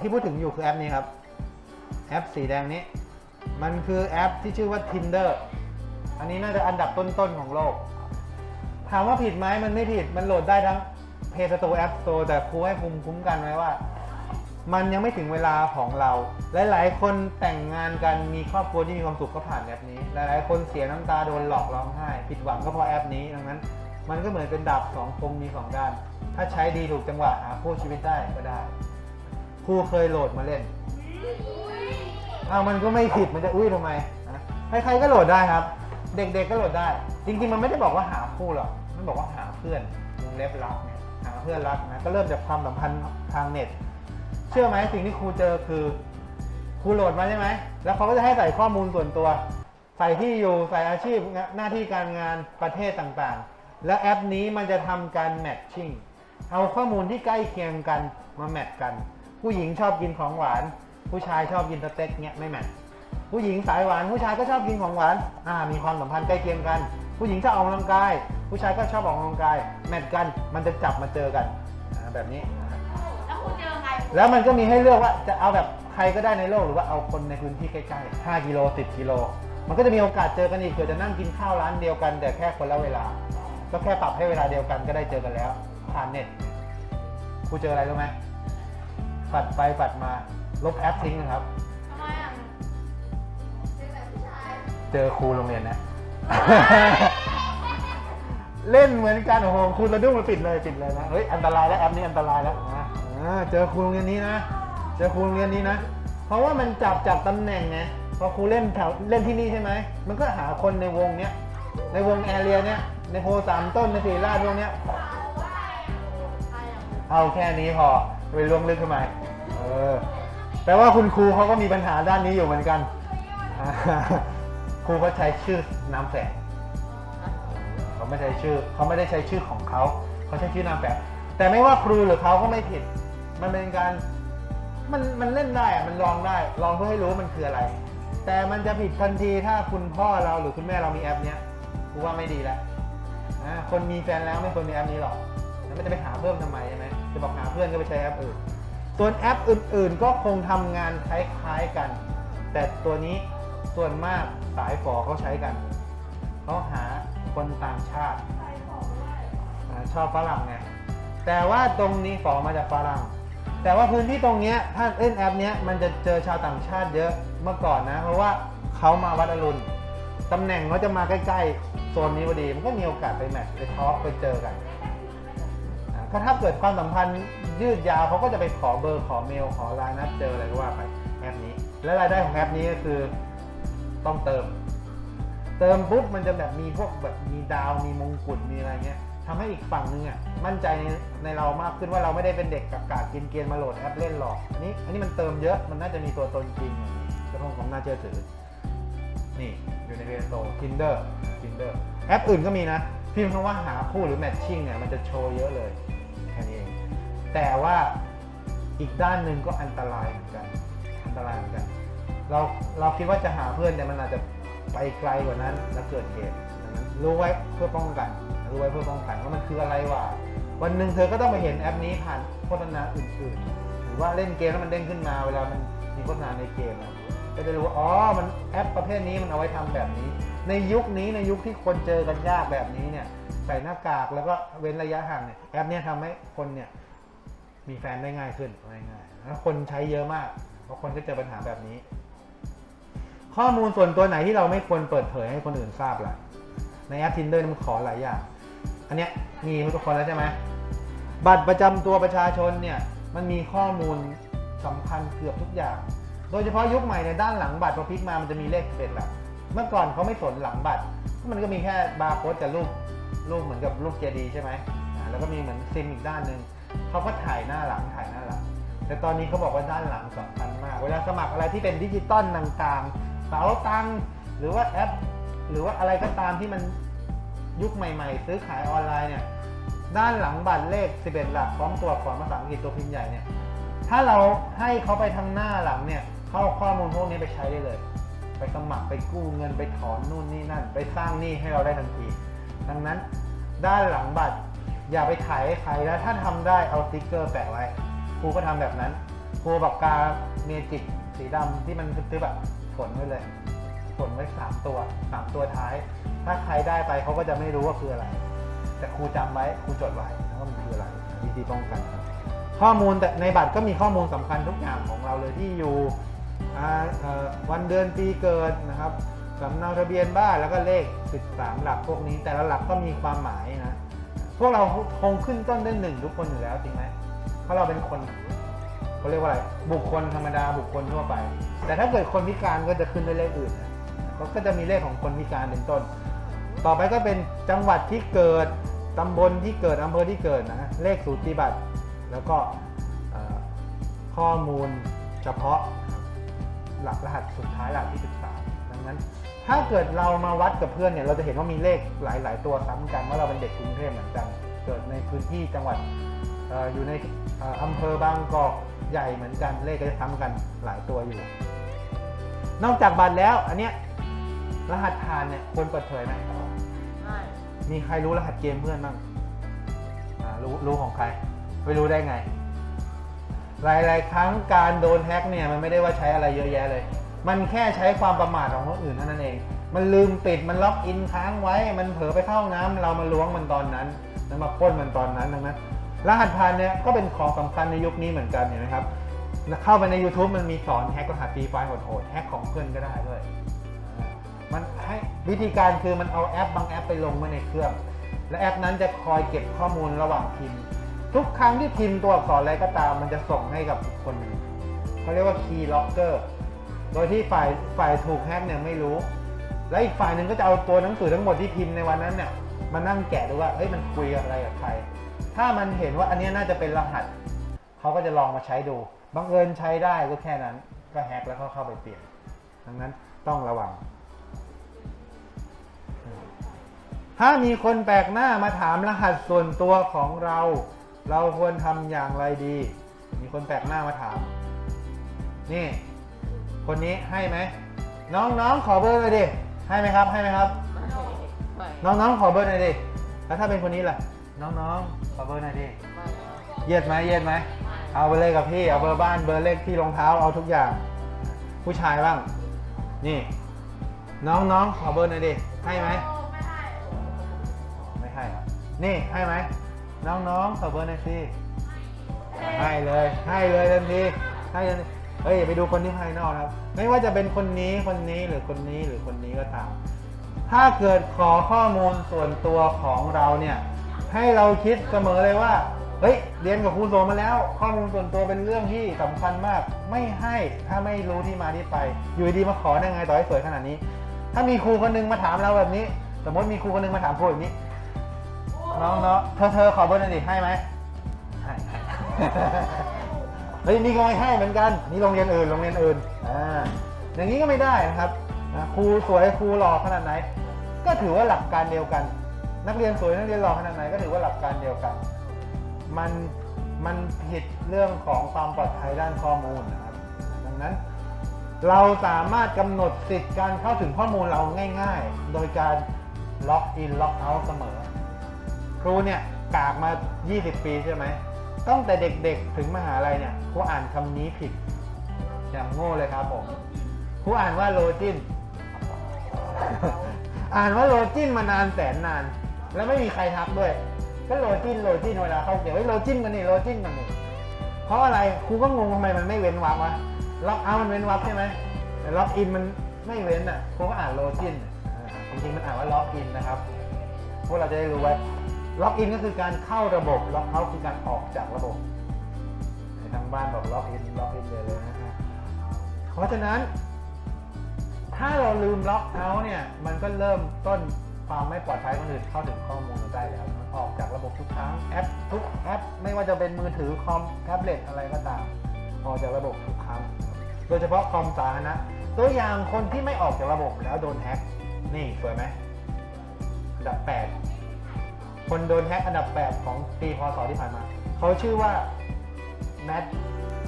ที่พูดถึงอยู่คือแอปนี้ครับ แอปสีแดงนี้ มันคือแอปที่ชื่อว่า Tinder อันนี้น่าจะอันดับต้นๆของโลก ถามว่าผิดไหมมันไม่ผิด มันโหลดได้ทั้ง Play Store App Store แต่ครูให้ภูมิคุ้มกันไว้ว่า มันยังไม่ถึงเวลาของเรา หลายๆ คนแต่งงานกันมีครอบครัวที่มีความสุขก็ผ่านแอปนี้ หลายๆ คนเสียน้ำตาโดนหลอกร้องไห้ ผิดหวังก็เพราะแอปนี้ดังนั้น มันก็เหมือนเป็นดาบสองคมมีสองด้าน ถ้าใช้ดีถูกจังหวะหาคู่ชีวิตได้ก็ได้ ครูเคยโหลดมาเล่นอ้าวมันก็ไม่ผิดมันจะอุ้ยทำไมนะใครๆก็โหลดได้ครับ เด็กๆก็โหลดได้ จริงๆ มันไม่ได้บอกว่าหาคู่หรอกมันบอกว่าหาเพื่อนวงเล็บรักเนี่ยหาเพื่อนรักนะก็เริ่มจากความสัมพันธ์ทางเน็ต เชื่อไหมสิ่งที่ครูเจอคือครูโหลดมาใช่ไหมแล้วเขาก็จะให้ใส่ข้อมูลส่วนตัว ใส่ที่อยู่ใส่อาชีพหน้าที่การงานประเทศต่างๆ แล้วแอปนี้มันจะทำการแมทชิ่งเอาข้อมูลที่ใกล้เคียงกันมาแมทกัน ผู้หญิงชอบกินของหวาน ผู้ชายชอบกินสเต็กเนี้ยไม่แมทผู้หญิงสายหวานผู้ชายก็ชอบกินของหวานอ่ามีความสัมพันธ์ใกล้เคียงกัน ผู้หญิงชอบออกกำลังกาย ผู้ชายก็ชอบออกกำลังกาย แมทกันมันจะจับมาเจอกันอ่าแบบนี้ แล้วคุณเจอไงแล้วมันก็มีให้เลือกว่าจะเอาแบบใครก็ได้ในโลกหรือว่าเอาคนในพื้นที่ใกล้ๆ 5 กิโล 10 กิโล มันก็จะมีโอกาสเจอกันอีกเผื่อจะนั่งกินข้าวร้านเดียวกัน แต่แค่คนละเวลา ก็แค่ปรับให้เวลาเดียวกันก็ได้เจอกันแล้วผ่านเน็ตครูเจออะไรรู้ไหม ปัดไปปัดมา ลบแอปทิ้งนะครับ ทำไมอะเจอแต่ผู้ชายเจอครูโรงเรียนนะ เล่นเหมือนกันโอ้โหครูสะดุ้งมาปิดเลยปิดเลยนะเฮ้ยอันตรายแล้วแอปนี้อันตรายแล้วนะอ่าเจอครูโรงเรียนนี้นะ เจอครูโรงเรียนนี้นะ เพราะว่ามันจับจากตำแหน่งไงพอครูเล่นแถวเล่นที่นี่ใช่ไหมมันก็หาคนในวงเนี้ยในวงแอเรียเนี้ยในโพสามต้นในสีราชพวกเนี้ย ใครอะเอาแค่นี้พอ ไปล่วงลึกขึ้นมาเออแปลว่าคุณครูเขาก็มีปัญหาด้านนี้อยู่เหมือนกัน ครูเขาใช้ชื่อนามแฝงเขาไม่ใช้ชื่อเขาไม่ได้ใช้ชื่อของเขาเขาใช้ชื่อนามแฝงแต่ไม่ว่าครูหรือเขาก็ไม่ผิด มันเป็นการมันมันเล่นได้มันลองได้ ลองเพื่อให้รู้มันคืออะไร แต่มันจะผิดทันทีถ้าคุณพ่อเราหรือคุณแม่เรามีแอปเนี้ยกูว่าไม่ดีแล้วคนมีแฟนแล้วไม่ควรมีแอปนี้หรอกแล้วมันจะไปหาเพิ่มทำไมใช่ไหม จะบอกหาเพื่อนก็ไปใช้แอปอื่น ส่วนแอปอื่นๆ ก็คงทำงานคล้ายๆกัน แต่ตัวนี้ส่วนมากสายฝอเขาใช้กัน เขาหาคนต่างชาติอ่าชอบฝรั่งไง แต่ว่าตรงนี้ฝอมาจากฝรั่ง แต่ว่าพื้นที่ตรงเนี้ยถ้าเล่นแอปเนี้ยมันจะเจอชาวต่างชาติเยอะเมื่อก่อนนะ เพราะว่าเขามาวัดอรุณตำแหน่งเขาจะมาใกล้ๆโซนนี้พอดี มันก็มีโอกาสไปแมทช์ไปทอล์กไปเจอกัน อ่าถ้าเกิดความสัมพันธ์ยืดยาวเขาก็จะไปขอเบอร์ขอเมลขอไลน์นัดเจออะไรก็ว่าไปแอปนี้ และรายได้ของแอปนี้ก็คือต้องเติม เติมปุ๊บมันจะแบบมีพวกแบบมีดาวมีมงกุฎมีอะไรเงี้ยทำให้อีกฝั่งนึงอะมั่นใจในในเรามากขึ้นว่าเราไม่ได้เป็นเด็กกากากินเกมมาโหลดแอปเล่นหรอกอันนี้อันนี้มันเติมเยอะมันน่าจะมีตัวตนจริงจะคงผมน่าเชื่อถือ นี่อยู่ในเรนโซ Tinder Tinder แอปอื่นก็มีนะพิมพ์คำว่าหาคู่หรือแมทชิ่งเนี่ยมันจะโชว์เยอะเลย แต่ว่าอีกด้านหนึ่งก็อันตรายเหมือนกัน อันตรายเหมือนกัน เราเราคิดว่าจะหาเพื่อนแต่มันอาจจะไปไกลกว่านั้นแล้วเกิดเหตุดังนั้นรู้ไว้เพื่อป้องกัน รู้ไว้เพื่อป้องกันว่ามันคืออะไรวะวันหนึ่งเธอก็ต้องไปเห็นแอปนี้ผ่านโฆษณาอื่นๆ หรือว่าเล่นเกมแล้วมันเด้งขึ้นมาเวลามันมีโฆษณาในเกมก็จะรู้ว่าอ๋อมันแอปประเภทนี้มันเอาไว้ทำแบบนี้ ในยุคนี้ในยุคที่คนเจอกันยากแบบนี้เนี่ยใส่หน้ากากแล้วก็เว้นระยะห่างเนี่ยแอปเนี้ยทำให้คนเนี่ย มีแฟนได้ง่ายขึ้นเอาง่ายๆแล้วคนใช้เยอะมากเพราะคนก็เจอปัญหาแบบนี้ ข้อมูลส่วนตัวไหนที่เราไม่ควรเปิดเผยให้คนอื่นทราบล่ะ ในแอป Tinder มันขอหลายอย่าง อันเนี้ยมีทุกคนแล้วใช่ไหมบัตรประจำตัวประชาชนเนี่ยมันมีข้อมูลสำคัญเกือบทุกอย่าง โดยเฉพาะยุคใหม่ในด้านหลังบัตรพอพลิกมามันจะมีเลข11หลักเมื่อก่อนเขาไม่สนหลังบัตร มันก็มีแค่บาร์โค้ดกับรูปรูปเหมือนกับรูปเจดีย์ใช่ไหมแล้วก็มีเหมือนซิมอีกด้านหนึ่ง เขาก็ถ่ายหน้าหลังถ่ายหน้าหลัง แต่ตอนนี้เขาบอกว่าด้านหลังสำคัญมาก เวลาสมัครอะไรที่เป็นดิจิตอลต่างๆเป๋าตังหรือว่าแอป หรือว่าอะไรก็ตามที่มันยุคใหม่ ๆ ซื้อขายออนไลน์เนี่ยด้านหลังบัตรเลข 11 หลักพร้อมตัวอักษรภาษาอังกฤษตัวพิมพ์ใหญ่เนี่ยถ้าเราให้เขาไปทางหน้าหลังเนี่ยเขาข้อมูลพวกนี้ไปใช้ได้เลย ไปสมัครไปกู้เงินไปถอนนู่นนี่นั่น ไปสร้างหนี้ให้เราได้ทันที ดังนั้นด้านหลังบัตร อย่าไปถ่ายใครแล้วถ้าทำได้เอาสติ๊กเกอร์แปะไว้ ครูก็ทำแบบนั้น ครูปากกาเมจิกสีดำที่มันทึบแบบฝนไว้เลยฝนไว้สามตัวสามตัวท้าย ถ้าใครได้ไปเขาก็จะไม่รู้ว่าคืออะไร แต่ครูจำไว้ครูจดไว้ว่ามันคืออะไรวิธีป้องกันครับข้อมูลแต่ในบัตรก็มีข้อมูลสำคัญทุกอย่างของเราเลยที่อยู่วันเดือนปีเกิดนะครับสำเนาทะเบียนบ้านแล้วก็เลข 13 หลักพวกนี้ แต่ละหลักก็มีความหมายนะ พวกเราคงขึ้นต้นด้วยหนึ่งทุกคนอยู่แล้วจริงไหมเพราะเราเป็นคนเขาเรียกว่าอะไรบุคคลธรรมดาบุคคลทั่วไป แต่ถ้าเกิดคนพิการก็จะขึ้นด้วยเลขอื่นเขาก็จะมีเลขของคนพิการเป็นต้น ต่อไปก็เป็นจังหวัดที่เกิดตำบลที่เกิดอำเภอที่เกิดนะเลขสูติบัตร แล้วก็ข้อมูลเฉพาะหลักรหัสสุดท้ายหลักที่13ดัง นั้น ถ้าเกิดเรามาวัดกับเพื่อนเนี่ยเราจะเห็นว่ามีเลขหลาย ๆ ตัวซ้ำกันว่าเราเป็นเด็กกรุงเทพเหมือนกัน เกิดในพื้นที่จังหวัดออยู่ในออำเภอบางกอกใหญ่เหมือนกันเลขก็จะซ้ำกันหลายตัวอยู่ นอกจากบัตรแล้วอันเนี้ยรหัสผ่านเนี่ยควรเปิดเผยไหมไม่มีใครรู้รหัสเกมเพื่อนบ้างรู้รู้ของใคร ไม่รู้ได้ไง หลาย ๆ ครั้งการโดนแฮ็กเนี่ยมันไม่ได้ว่าใช้อะไรเยอะแยะเลย มันแค่ใช้ความประมาทของคนอื่นเท่านั้นเอง มันลืมปิดมันล็อกอินค้างไว้ มันเผลอไปเข้าห้องน้ำเรามาล้วงมันตอนนั้นแล้วมาป้นมันตอนนั้นดังนั้นรหัสผ่านเนี่ยก็เป็นของสำคัญในยุคนี้เหมือนกันเห็นไหมครับเข้าไปใน YouTube มันมีสอนแฮกรหัสฟรีไฟล์โหดๆแฮกของเพื่อนก็ได้ด้วยมันให้วิธีการคือมันเอาแอปบางแอปไปลงไว้ในเครื่อง และแอปนั้นจะคอยเก็บข้อมูลระหว่างพิมพ์ ทุกครั้งที่พิมพ์ตัวอักษรอะไรก็ตาม มันจะส่งให้กับอีกคนหนึ่งเขาเรียกว่า key locker โดยที่ฝ่ายฝ่ายถูกแฮกเนี่ยไม่รู้ และอีกฝ่ายหนึ่งก็จะเอาตัวหนังสือทั้งหมดที่พิมพ์ในวันนั้นเนี่ยมานั่งแกะดูว่าเฮ้ยมันคุยอะไรกับใคร ถ้ามันเห็นว่าอันนี้น่าจะเป็นรหัส เขาก็จะลองมาใช้ดู บังเอิญใช้ได้ก็แค่นั้น ก็แฮกแล้วก็เข้าไปเปลี่ยน ดังนั้นต้องระวัง ถ้ามีคนแปลกหน้ามาถามรหัสส่วนตัวของเรา เราควรทำอย่างไรดี มีคนแปลกหน้ามาถาม นี่ คนนี้ให้ไหมน้องๆขอเบอร์หน่อยดิให้ไหมครับให้ไหมครับไม่ไม่น้องๆขอเบอร์หน่อยดิแล้วถ้าเป็นคนนี้ล่ะ น้องๆขอเบอร์หน่อยดิไม่เย็ดไหมเย็ดไหมเอาไปเลยกับพี่เอาเบอร์บ้านเบอร์เลขที่รองเท้าเอาทุกอย่าง ผู้ชายบ้าง นี่ น้องๆขอเบอร์หน่อยดิให้ไหมไม่ให้ไม่ให้เหรอนี่ให้ไหมน้องๆขอเบอร์หน่อยสิให้เลยให้เลยทันทีให้ทัน เฮ้ยไปดูคนที่ภายนอกนะครับ ไม่ว่าจะเป็นคนนี้คนนี้หรือคนนี้หรือคนนี้ก็ตาม ถ้าเกิดขอข้อมูลส่วนตัวของเราเนี่ยให้เราคิดเสมอเลยว่าเฮ้ยเรียนกับครูโซมาแล้ว ข้อมูลส่วนตัวเป็นเรื่องที่สำคัญมาก ไม่ให้ถ้าไม่รู้ที่มาที่ไป อยู่ดีมาขอได้ไงต่อให้สวยขนาดนี้ ถ้ามีครูคนหนึงมาถามเราแบบนี้ สมมติมีครูคนหนึงมาถามครูแบบนี้น้องเนาะเธอเธอขอเบอร์หน่อยดิให้ไหมให้ให้ เฮ้ยนี่ก็ให้เหมือนกัน นี่โรงเรียนอื่นโรงเรียนอื่นอ่าอย่างนี้ก็ไม่ได้นะครับครูสวยครูหล่อขนาดไหน ก็ถือว่าหลักการเดียวกัน นักเรียนสวยนักเรียนหล่อขนาดไหนก็ถือว่าหลักการเดียวกัน มันมันผิดเรื่องของความปลอดภัยด้านข้อมูลนะครับ ดังนั้นเราสามารถกำหนดสิทธิ์การเข้าถึงข้อมูลเราง่าย ๆ โดยการล็อกอินล็อกเอาท์เสมอ ครูเนี่ยกากมา 20 ปีใช่ไหมตั้งแต่เด็กๆถึงมหาลัยเนี่ย ครูอ่านคำนี้ผิด อย่างโง่เลยครับผมครูอ่านว่าโลจิน อ่านว่าโลจินมานานแสนนาน แล้วไม่มีใครทักด้วย ก็โลจินโลจินเวลาเขาเขียนไว้โลจินกันนี่โลจินกันนี่เพราะอะไรครูก็งงทำไมมันไม่เว้นวรรควะล็อกเอามันเว้นวรรคใช่ไหมแต่ล็อกอินมันไม่เว้นอะครูก็อ่านโลจินจริงๆมันอ่านว่าล็อกอินนะครับพวกเราจะได้รู้ไว้ล็อกอินก็คือการเข้าระบบล็อกเอาท์คือการออกจากระบบ ทางบ้านบอกล็อกอินล็อกอินเลยเลยนะฮะเพราะฉะนั้น ถ้าเราลืมล็อกเอาเนี่ย มันก็เริ่มต้นความไม่ปลอดภัยคนอื่นเข้าถึงข้อมูลเราได้แล้วออกจากระบบทุกครั้งแอปทุกแอป ไม่ว่าจะเป็นมือถือคอมแท็บเล็ตอะไรก็ตาม ออกจากระบบทุกครั้ง โดยเฉพาะคอมสาธารณะตัวอย่างคนที่ไม่ออกจากระบบแล้วโดนแฮ็กนี่สวยไหมอันดับ 8 คนโดนแฮ็กอันดับ 8 ของปีพศที่ผ่านมา เขาชื่อว่า แมท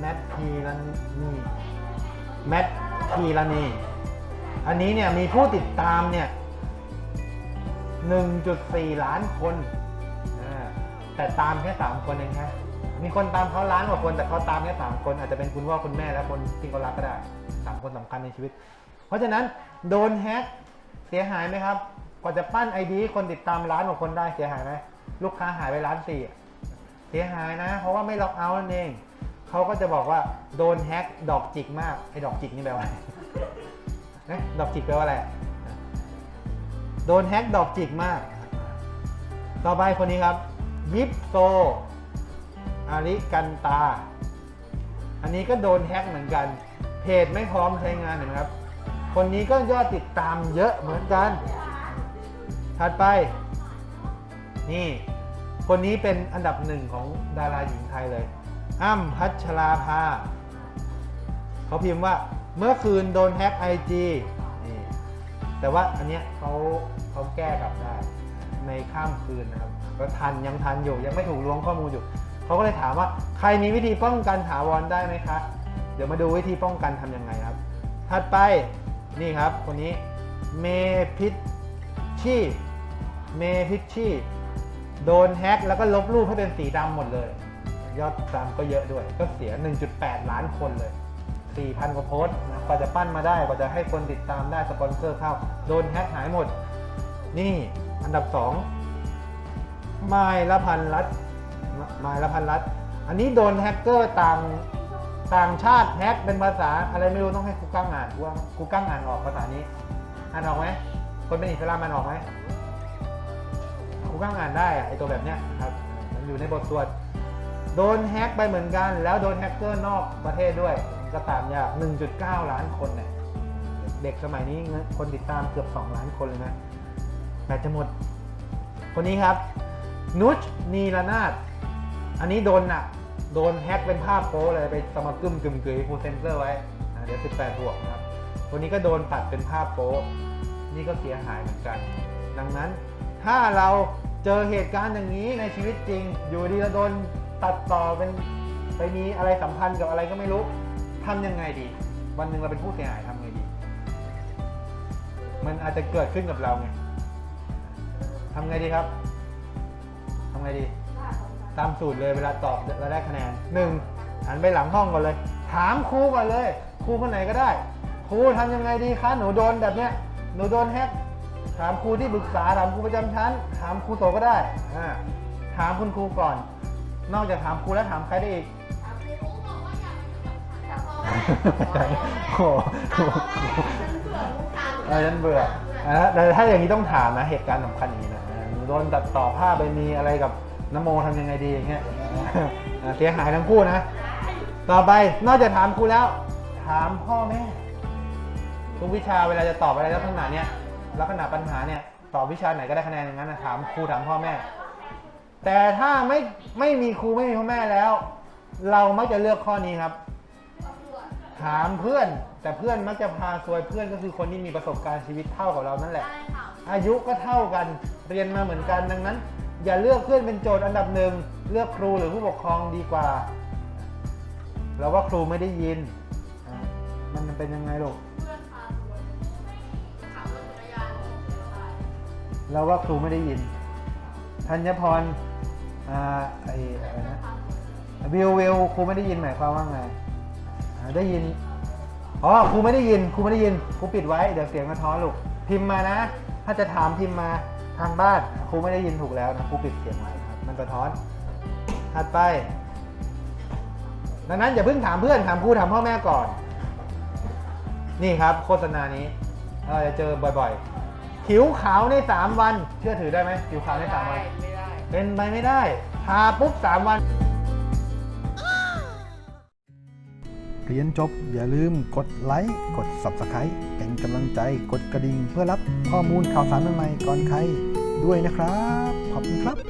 แมททีลันนีแมททีลันนีอันนี้เนี่ยมีผู้ติดตามเนี่ย 1.4 ล้านคนอ่าแต่ตามแค่3คนเองฮะมีคนตามเขาล้านกว่าคนแต่เขาตามแค่สามคนอาจจะเป็นคุณพ่อคุณแม่และคนที่เขารักก็ได้สามคนสำคัญในชีวิต เพราะฉะนั้นโดนแฮกเสียหายไหมครับ กว่าจะปั้นไอดีคนติดตามล้านกว่าคนได้เสียหายไหมลูกค้าหายไปล้านสี่ เสียหายนะ เพราะว่าไม่ล็อกเอาท์นั่นเองเขาก็จะบอกว่าโดนแฮ็กดอกจิกมากไอ้ดอกจิกนี่แปลว่าอะไรเอ๊ะดอกจิกแปลว่าอะไรโดนแฮ็กดอกจิกมาก ต่อไปคนนี้ครับยิปโซอาริกันตา อันนี้ก็โดนแฮ็กเหมือนกัน เพจไม่พร้อมใช้งานเห็นไหมครับ คนนี้ก็ยอดติดตามเยอะเหมือนกัน ถัดไป นี่ คนนี้เป็นอันดับหนึ่งของดาราหญิงไทยเลย อ้ำพัชราภาเขาพิมพ์ว่าเมื่อคืนโดนแฮ็กไอจีนี่แต่ว่าอันเนี้ยเขาเขาแก้กลับได้ในข้ามคืนนะครับก็ทันยังทันอยู่ยังไม่ถูกล้วงข้อมูลอยู่เขาก็เลยถามว่าใครมีวิธีป้องกันถาวรได้ไหมคะ เดี๋ยวมาดูวิธีป้องกันทำยังไงครับ ถัดไปนี่ครับคนนี้เมพิชชี่เมพิชชี่ โดนแฮ็กแล้วก็ลบรูปให้เป็นสีดำหมดเลย ยอดตามก็เยอะด้วย ก็เสีย 1.8 ล้านคนเลย 4,000 กว่าโพสต์นะกว่าจะปั้นมาได้ กว่าจะให้คนติดตามได้สปอนเซอร์เข้า โดนแฮ็กหายหมด นี่อันดับ 2 ไมล์ละพันรัฐไมล์ละพันรัฐ อันนี้โดนแฮกเกอร์ต่างต่างชาติแฮกเป็นภาษาอะไรไม่รู้ต้องให้ครูกั้งอ่านครูว่าครูกั้งอ่านออกภาษานี้ อ่านออกไหมคนเป็นอิสลามอ่านออกไหม ครูกั้งอ่านได้อะไอตัวแบบเนี้ยครับมันอยู่ในบทสวดโดนแฮ็กไปเหมือนกัน แล้วโดนแฮกเกอร์นอกประเทศด้วยก็ตามยาก1.9 ล้านคนเนี่ยเด็กสมัยนี้คนติดตามเกือบ 2 ล้านคนเลยนะแบตจะหมด คนนี้ครับ นุชนีรนาถอันนี้โดนหนักโดนแฮ็กเป็นภาพโป๊เลยไปสมากึมกึมเกยฟูเซนเซอร์ไว้เดี๋ยว 18บวกนะครับคนนี้ก็โดนตัดเป็นภาพโป๊นี่ก็เสียหายเหมือนกัน ดังนั้นถ้าเรา เจอเหตุการณ์อย่างนี้ในชีวิตจริง อยู่ดีเราโดนตัดต่อเป็นไปมีอะไรสัมพันธ์กับอะไรก็ไม่รู้ทำยังไงดี วันหนึ่งเราเป็นผู้เสียหายทำไงดี มันอาจจะเกิดขึ้นกับเราไงทำไงดีครับทำไงดี ตามสูตรเลยเวลาตอบเราได้คะแนนหนึ่งหันไปหลังห้องก่อนเลย ถามครูก่อนเลย ครูคนไหนก็ได้ ครูทำยังไงดีคะหนูโดนแบบเนี้ยหนูโดนแฮก ถามครูที่ปรึกษาถามครูประจำชั้น ถามครูโสก็ได้อ่าถามคุณครูก่อน นอกจากถามครูแล้วถามใครได้อีก โอ้โหเออฉันเบื่ออะแต่ถ้าอย่างนี้ต้องถามนะเหตุการณ์สำคัญอย่างนี้นะอ่าหนูโดนตัดต่อภาพไปมีอะไรกับนโมทำยังไงดีอย่างเงี้ยอ่าเสียหายทั้งคู่นะ ต่อไปนอกจากถามครูแล้ว ถามพ่อแม่ทุกวิชาเวลาจะตอบอะไรลักษณะเนี้ย ลักษณะปัญหาเนี่ยตอบวิชาไหนก็ได้คะแนนอย่างนั้นนะถามครูถามพ่อแม่ แต่ถ้าไม่ไม่มีครูไม่มีพ่อแม่แล้ว เรามักจะเลือกข้อนี้ครับ ถามเพื่อนแต่เพื่อนมักจะพาซวยเพื่อนก็คือคนที่มีประสบการณ์ชีวิตเท่ากับเรานั่นแหละ อายุก็เท่ากันเรียนมาเหมือนกันดังนั้น อย่าเลือกเพื่อนเป็นโจทย์อันดับหนึ่งเลือกครูหรือผู้ปกครองดีกว่าเราว่าครูไม่ได้ยินอะมันเป็นยังไงลูก เราว่าครูไม่ได้ยิน ธัญพรอ่าไออะไรนะวิววิวครูไม่ได้ยินหมายความว่าไงอ่าได้ยินอ๋อครูไม่ได้ยินครูไม่ได้ยินครูปิดไว้เดี๋ยวเสียงกระท้อนลูกพิมพ์มานะ ถ้าจะถามพิมพ์มาทางบ้านครูไม่ได้ยินถูกแล้วนะครูปิดเสียงไว้ครับมันสะท้อน ถัดไป ดังนั้นอย่าเพิ่งถามเพื่อนถามครูถามพ่อแม่ก่อน นี่ครับโฆษณานี้เราจะเจอบ่อยๆ ผิวขาวใน 3 วัน เชื่อถือได้ไหมผิวขาวใน 3 วัน ไม่ได้ เป็นไปไม่ได้ทาปุ๊บ 3 วัน เรียนจบอย่าลืมกดไลค์ กด Subscribe เป็นกำลังใจกดกระดิ่งเพื่อรับข้อมูลข่าวสารใหม่ๆก่อนใครด้วยนะครับ ขอบคุณครับ